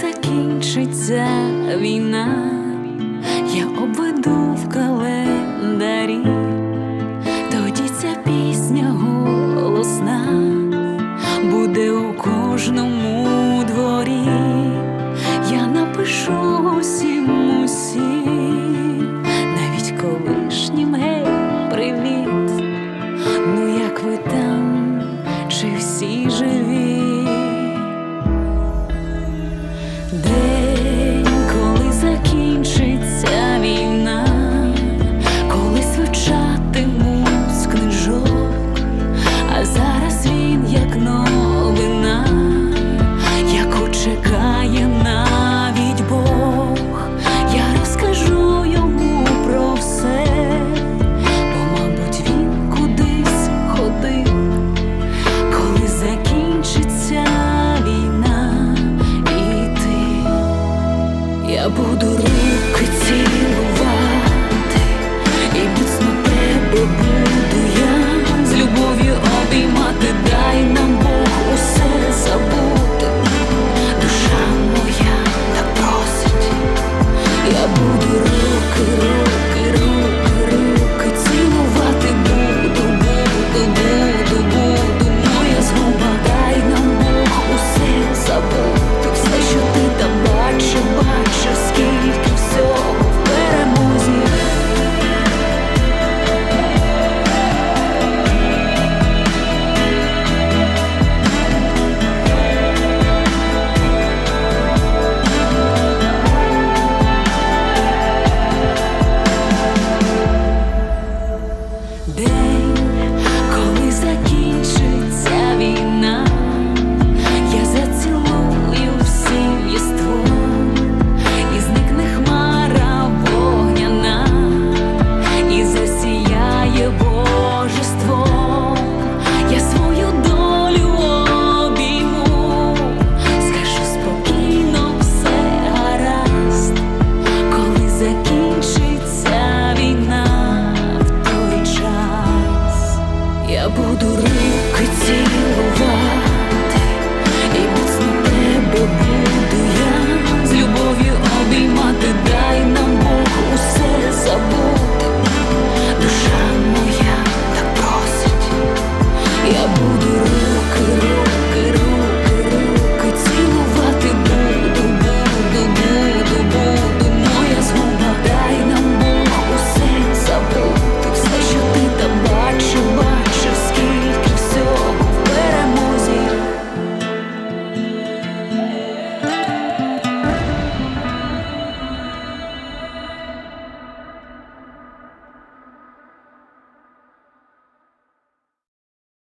закінчиться війна, я обведу. They я